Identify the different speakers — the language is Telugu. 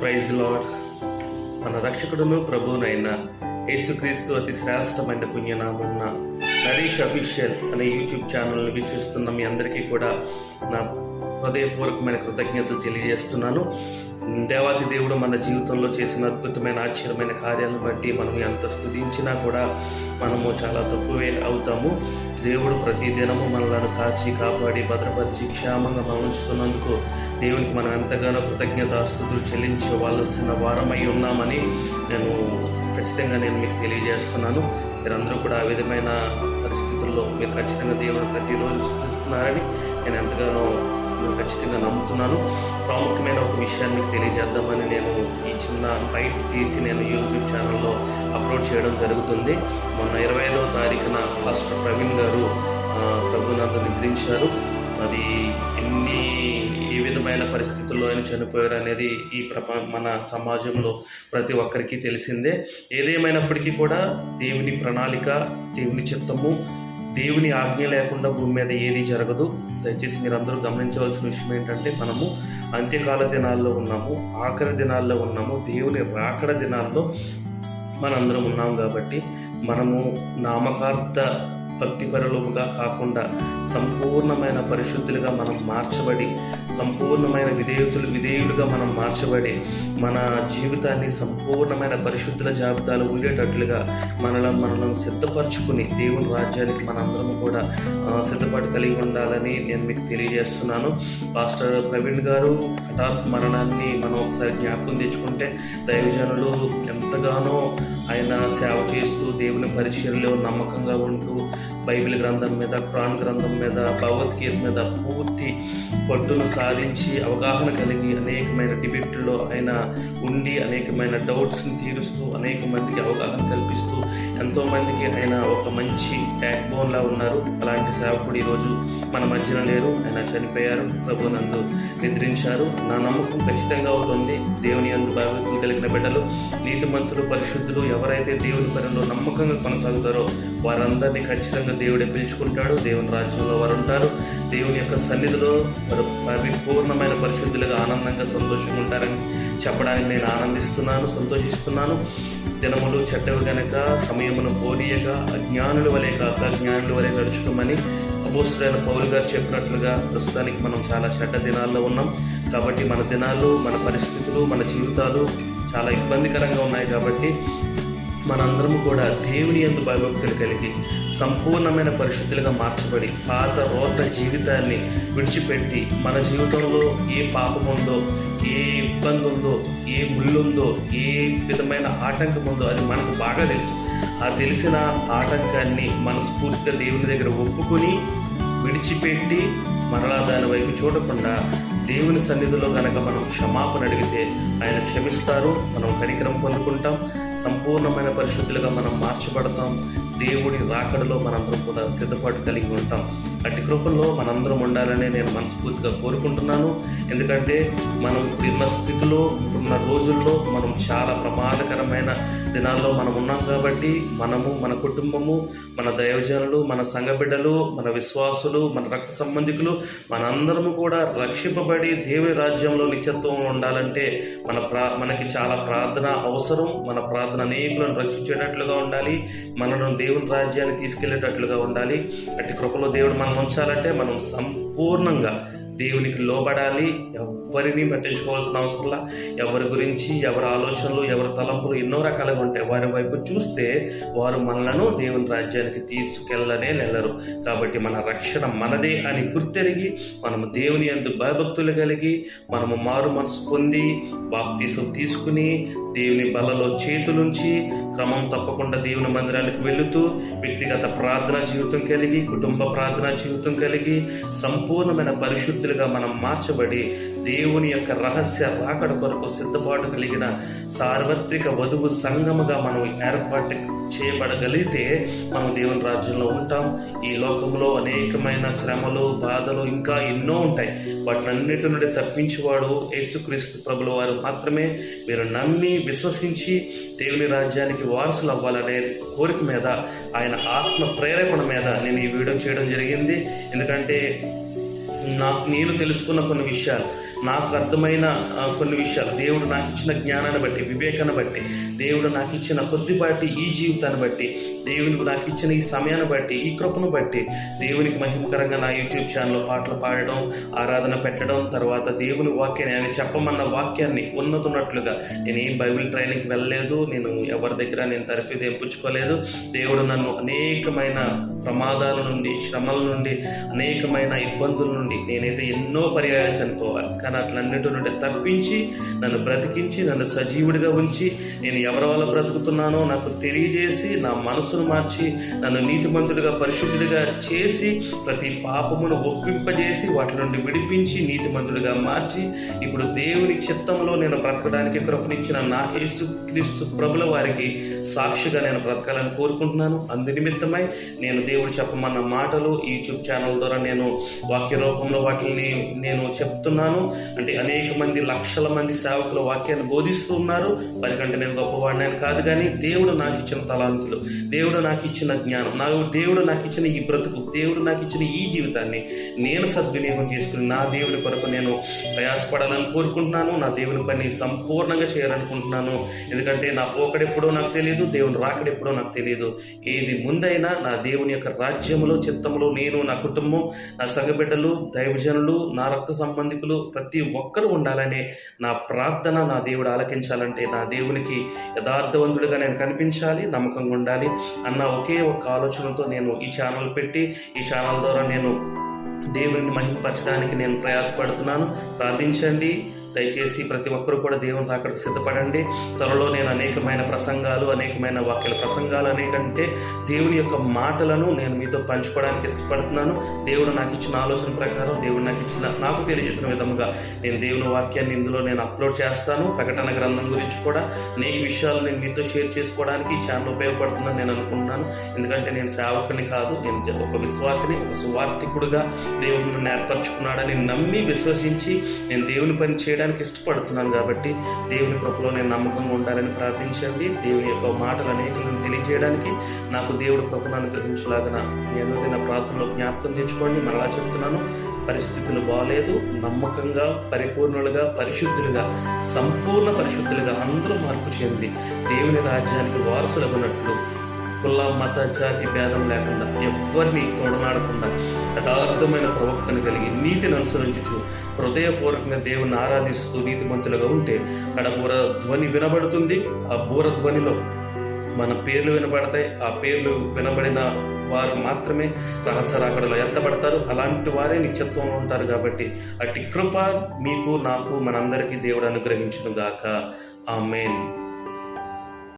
Speaker 1: ప్రైజ్ లాడ్ మన రక్షకుడును ప్రభువునైన యేసుక్రీస్తు అతి శ్రేష్టమైన పుణ్యనామున్న నరీష్ అఫీషియల్ అనే యూట్యూబ్ ఛానల్ని వీక్షిస్తున్న మీ అందరికీ కూడా నా హృదయపూర్వకమైన కృతజ్ఞతలు తెలియజేస్తున్నాను. దేవాతి దేవుడు మన జీవితంలో చేసిన అద్భుతమైన ఆశ్చర్యమైన కార్యాలను బట్టి మనం ఎంత స్థుతించినా కూడా మనము చాలా తక్కువే అవుతాము. దేవుడు ప్రతి దినము మనలను కాచి కాపాడి భద్రపరిచి క్షేమంగా మనం ఉంచుతున్నందుకు దేవునికి మనం ఎంతగానో కృతజ్ఞతాస్తుతులు చెల్లించవలసిన వారమై ఉన్నామని నేను ఖచ్చితంగా నేను మీకు తెలియజేస్తున్నాను. మీరందరూ కూడా ఆ విధమైన పరిస్థితుల్లో మీరు ఖచ్చితంగా దేవుడు ప్రతిరోజు సృష్టిస్తున్నారని నేను ఎంతగానో ఖచ్చితంగా నమ్ముతున్నాను. ప్రాముఖ్యమైన ఒక విషయాన్ని మీకు తెలియజేద్దామని నేను ఈ చిన్న టైప్ తీసి నేను యూట్యూబ్ ఛానల్లో అప్లోడ్ చేయడం జరుగుతుంది. మొన్న ఇరవై ఐదవ తారీఖున పాస్టర్ ప్రవీణ్ గారు ఆ, నిద్రించారు. అది ఎన్ని ఏ విధమైన పరిస్థితుల్లో ఆయన చనిపోయారు అనేది ఈ ప్రప మన సమాజంలో ప్రతి ఒక్కరికి తెలిసిందే. ఏదేమైనప్పటికీ కూడా దేవుని ప్రణాళిక దేవుని చిత్తము దేవుని ఆజ్ఞ లేకుండా భూమి మీద ఏది జరగదు. దయచేసి మీరు అందరూ గమనించవలసిన విషయం ఏంటంటే మనము అంత్యకాల దినాల్లో ఉన్నాము ఆఖరి దినాల్లో ఉన్నాము దేవుని రాకడ దినాల్లో మనందరం ఉన్నాం కాబట్టి మనము నామకార్థ భక్తిపరలోపుగా కాకుండా సంపూర్ణమైన పరిశుద్ధులుగా మనం మార్చబడి సంపూర్ణమైన విధేయుతులు విధేయులుగా మనం మార్చబడి మన జీవితాన్ని సంపూర్ణమైన పరిశుద్ధుల జాబితాలు ఉండేటట్లుగా మనలను మనలను సిద్ధపరచుకుని దేవుని రాజ్యానికి మనందరం కూడా సిద్ధపాటు కలిగి ఉండాలని నేను మీకు తెలియజేస్తున్నాను. పాస్టర్ ప్రవీణ్ గారు హఠాత్ మరణాన్ని మనం ఒకసారి జ్ఞాపకం తెచ్చుకుంటే దైవజనులు ఎంతగానో ఆయన సేవ చేస్తూ దేవుని పరిచయంలో నమ్మకంగా ఉంటూ బైబిల్ గ్రంథం మీద ప్రాణ్ గ్రంథం మీద భగవద్గీత మీద పూర్తి పట్టును సాధించి అవగాహన కలిగి అనేకమైన డిబేట్లో ఆయన ఉండి అనేకమైన డౌట్స్ని తీరుస్తూ అనేక మందికి అవగాహన కల్పిస్తూ ఎంతోమందికి ఆయన ఒక మంచి బ్యాక్ బోన్లా ఉన్నారు. అలాంటి సేవకుడు ఈరోజు మన మధ్యన లేరు. ఆయన చనిపోయారు. ప్రభునందు నిద్రించారు. నా నమ్మకం ఖచ్చితంగా అవుతుంది దేవుని అందు భయభక్తులు కలిగిన బిడ్డలు నీతిమంతులు పరిశుద్ధులు ఎవరైతే దేవుని పనిలో నమ్మకంగా కొనసాగుతారో వారందరినీ ఖచ్చితంగా దేవుడే పిలుచుకుంటాడు. దేవుని రాజ్యంలో వారు ఉంటారు దేవుని యొక్క సన్నిధిలో వారు పరిపూర్ణమైన పరిశుద్ధులుగా ఆనందంగా సంతోషంగా ఉంటారని చెప్పడానికి నేను ఆనందిస్తున్నాను సంతోషిస్తున్నాను. దినములు చెడ్డవి గనక సమయమును పోనీయగా అజ్ఞానుల వలె కాక జ్ఞానుల వలె నడుచుకోమని అపోస్తుడైన పౌలు గారు చెప్పినట్లుగా ప్రస్తుతానికి మనం చాలా చెడ్డ దినాల్లో ఉన్నాం. కాబట్టి మన దినాలు మన పరిస్థితులు మన జీవితాలు చాలా ఇబ్బందికరంగా ఉన్నాయి కాబట్టి మనందరం కూడా దేవుని ఎందు భయభక్తులు కలిగి సంపూర్ణమైన పరిశుద్ధులుగా మార్చబడి పాత రోత జీవితాన్ని విడిచిపెట్టి మన జీవితంలో ఏ పాపం ఉందో ఏ ఇబ్బంది ఉందో ఏ ముళ్ళుందో ఏ విధమైన ఆటంకం ఉందో అది మనకు బాగా తెలుసు. ఆ తెలిసిన ఆటంకాన్ని మనస్ఫూర్తిగా దేవుని దగ్గర ఒప్పుకొని విడిచిపెట్టి మరలా దాని వైపు చూడకుండా దేవుని సన్నిధిలో కనుక మనం క్షమాపణ అడిగితే ఆయన క్షమిస్తారు. మనం కనికరం పొందుకుంటాం. సంపూర్ణమైన పరిశుద్ధులుగా మనం మార్చబడతాం. దేవుడి రాకడలో మనందరం కూడా సిద్ధపాటు కలిగి ఉంటాం. అట్టి కృపల్లో మనందరం ఉండాలని నేను మనస్ఫూర్తిగా కోరుకుంటున్నాను. ఎందుకంటే మనం ఇప్పుడున్న స్థితిలో ఉన్న రోజుల్లో మనం చాలా ప్రమాదకరమైన దినాల్లో మనం ఉన్నాం కాబట్టి మనము మన కుటుంబము మన దైవజనులు మన సంఘ బిడ్డలు మన విశ్వాసులు మన రక్త సంబంధికులు మనందరము కూడా రక్షింపబడి దేవుని రాజ్యంలో నిత్యత్వం ఉండాలంటే మన ప్రా మనకి చాలా ప్రార్థన అవసరం. మన ప్రార్థన అనేకులను రక్షించేటట్లుగా ఉండాలి. మనను దేవుని రాజ్యాన్ని తీసుకెళ్ళేటట్లుగా ఉండాలి. అట్టి కృపలో దేవుడు మనం ఉంచాలంటే మనం సంపూర్ణంగా దేవునికి లోబడాలి. ఎవరిని పట్టించుకోవాల్సిన అవసరంలా ఎవరి గురించి ఎవరి ఆలోచనలు ఎవరి తలంపులు ఎన్నో రకాలుగా ఉంటాయి. వారి వైపు చూస్తే వారు మనలను దేవుని రాజ్యానికి తీసుకెళ్ళనే వెళ్ళరు కాబట్టి మన రక్షణ మనదే అని గుర్తెరిగి మనము దేవుని అందు భయభక్తులు కలిగి మనము మారు మనసు పొంది బాప్తీసం తీసుకుని దేవుని బలలో చేతులుంచి క్రమం తప్పకుండా దేవుని మందిరానికి వెళుతూ వ్యక్తిగత ప్రార్థనా జీవితం కలిగి కుటుంబ ప్రార్థనా జీవితం కలిగి సంపూర్ణమైన పరిశుద్ధులుగా మనం మార్చబడి దేవుని యొక్క రహస్య రాకడ కొరకు సిద్ధపాటు కలిగిన సార్వత్రిక వధువు సంగముగా మనం ఏర్పాటు చేయబడగలిగితే మనం దేవుని రాజ్యంలో ఉంటాం. ఈ లోకంలో అనేకమైన శ్రమలు బాధలు ఇంకా ఎన్నో ఉంటాయి. వాటినన్నిటి నుండి తప్పించేవాడు యేసుక్రీస్తు ప్రభుల వారు మాత్రమే. మీరు నమ్మి విశ్వసించి దేవుని రాజ్యానికి వారసులు అవ్వాలనే కోరిక మీద ఆయన ఆత్మ ప్రేరేపణ మీద నేను ఈ వీడియో చేయడం జరిగింది. ఎందుకంటే నా నేను తెలుసుకున్న కొన్ని విషయాలు. నాకు అర్థమైన కొన్ని విషయాలు. దేవుడు నాకు ఇచ్చిన జ్ఞానాన్ని బట్టి వివేకాన్ని బట్టి దేవుడు నాకు ఇచ్చిన కొద్దిపాటి ఈ జీవితాన్ని బట్టి దేవునికి నాకు ఇచ్చిన ఈ సమయాన్ని బట్టి ఈ కృపను బట్టి దేవునికి మహిమకరంగా నా యూట్యూబ్ ఛానల్లో పాటలు పాడడం ఆరాధన పెట్టడం తర్వాత దేవుని వాక్యాన్ని ఆయన చెప్పమన్న వాక్యాన్ని ఉన్నతున్నట్లుగా నేను ఏం బైబిల్ ట్రైనింగ్కి వెళ్ళలేదు నేను ఎవరి దగ్గర నేను తరఫీ తెప్పించుకోలేదు దేవుడు నన్ను అనేకమైన ప్రమాదాల నుండి శ్రమల నుండి అనేకమైన ఇబ్బందుల నుండి నేనైతే ఎన్నో పర్యాయాలు చనిపోవాలి. కానీ అట్లన్నిటి నుండి తప్పించి నన్ను బ్రతికించి నన్ను సజీవుడిగా ఉంచి నేను ఎవరి వల్ల బ్రతుకుతున్నానో నాకు తెలియజేసి నా మనసును మార్చి నన్ను నీతిమంతుడిగా పరిశుద్ధుడిగా చేసి ప్రతి పాపమును ఒప్పింపజేసి వాటి నుండి విడిపించి నీతిమంతుడిగా మార్చి ఇప్పుడు దేవుని చిత్తంలో నేను బ్రతకడానికి కృపనిచ్చిన నా యేసు క్రీస్తు ప్రభుల వారికి సాక్షిగా నేను బ్రతకాలని కోరుకుంటున్నాను. అందునిమిత్తమై నేను దేవుడు చెప్పమన్న మాటలు యూట్యూబ్ ఛానల్ ద్వారా నేను వాక్య రూపంలో వాటిని నేను చెప్తున్నాను. అంటే అనేక మంది లక్షల మంది సేవకుల వాక్యాన్ని బోధిస్తూ ఉన్నారు. వారికంటే నేను గొప్పవాడిని అని కాదు కానీ దేవుడు నాకు ఇచ్చిన తలాంతులు దేవుడు నాకు ఇచ్చిన జ్ఞానం నాకు దేవుడు నాకు ఇచ్చిన ఈ బ్రతుకు దేవుడు నాకు ఇచ్చిన ఈ జీవితాన్ని నేను సద్వినియోగం చేసుకుని నా దేవుడి కొరకు నేను ప్రయాసపడాలని కోరుకుంటున్నాను నా దేవుని పని సంపూర్ణంగా చేయాలనుకుంటున్నాను. ఎందుకంటే నా పోకడెప్పుడో నాకు తెలియదు దేవుని రాకడెప్పుడో నాకు తెలియదు ఏది ముందైనా నా దేవుని యొక్క రాజ్యములో చిత్తములో నేను నా కుటుంబం నా సగబిడ్డలు దైవజనులు నా రక్త సంబంధికులు ప్రతి ప్రతి ఒక్కరూ ఉండాలనే నా ప్రార్థన నా దేవుడు ఆలకించాలంటే నా దేవునికి యథార్థవంతుడిగా నేను కనిపించాలి నమ్మకంగా ఉండాలి అన్న ఒకే ఒక ఆలోచనతో నేను ఈ ఛానల్ పెట్టి ఈ ఛానల్ ద్వారా నేను దేవుడిని మహిమపరచడానికి నేను ప్రయాసపడుతున్నాను. ప్రార్థించండి. దయచేసి ప్రతి ఒక్కరూ కూడా దేవుని రాకడికి సిద్ధపడండి. త్వరలో నేను అనేకమైన ప్రసంగాలు అనేకమైన వాక్యాల ప్రసంగాలు అనేకంటే దేవుని యొక్క మాటలను నేను మీతో పంచుకోవడానికి ఇష్టపడుతున్నాను. దేవుడు నాకు ఇచ్చిన ఆలోచన ప్రకారం దేవుడు నాకు ఇచ్చిన నాకు తెలియజేసిన విధముగా నేను దేవుని వాక్యాన్ని ఇందులో నేను అప్లోడ్ చేస్తాను. ప్రకటన గ్రంథం గురించి కూడా అనేక విషయాలు నేను మీతో షేర్ చేసుకోవడానికి ఛానల్ ఉపయోగపడుతుందని నేను అనుకుంటున్నాను. ఎందుకంటే నేను సేవకుని కాదు నేను ఒక విశ్వాసిని ఒక సువార్థికుడుగా దేవుడు నన్ను ఏర్పరచుకున్నాడని నమ్మి విశ్వసించి నేను దేవుని పని చేయడానికి ఇష్టపడుతున్నాను కాబట్టి దేవుని కృపలో నేను నమ్మకంగా ఉండాలని ప్రార్థించండి. దేవుని యొక్క మాటలు అనేకలను తెలియజేయడానికి నాకు దేవుడు కృపను అనుగ్రహించలాగన నేను నా ప్రార్థనలో జ్ఞాపకం తెచ్చుకోండి. మరలా చెప్తున్నాను పరిస్థితులు బాగాలేదు నమ్మకంగా పరిపూర్ణులుగా పరిశుద్ధులుగా సంపూర్ణ పరిశుద్ధులుగా అందరూ మార్పు చెంది దేవుని రాజ్యానికి వారసులగునట్లు కుల మత జాతి భేదం లేకుండా ఎవరిని తోడనాడకుండా యథార్థమైన ప్రవక్తను కలిగి నీతిని అనుసరించుచు హృదయపూర్వకంగా దేవుని ఆరాధిస్తూ నీతిమంతులుగా ఉంటే అక్కడ బూర ధ్వని వినబడుతుంది. ఆ బూర ధ్వనిలో మన పేర్లు వినబడతాయి. ఆ పేర్లు వినబడిన వారు మాత్రమే రహస్య రాకడలో ఎత్తబడతారు. అలాంటి వారే నిత్యత్వంలో ఉంటారు కాబట్టి అట్టి కృప మీకు నాకు మనందరికీ దేవుడు అనుగ్రహించును గాక ఆ మెయిన్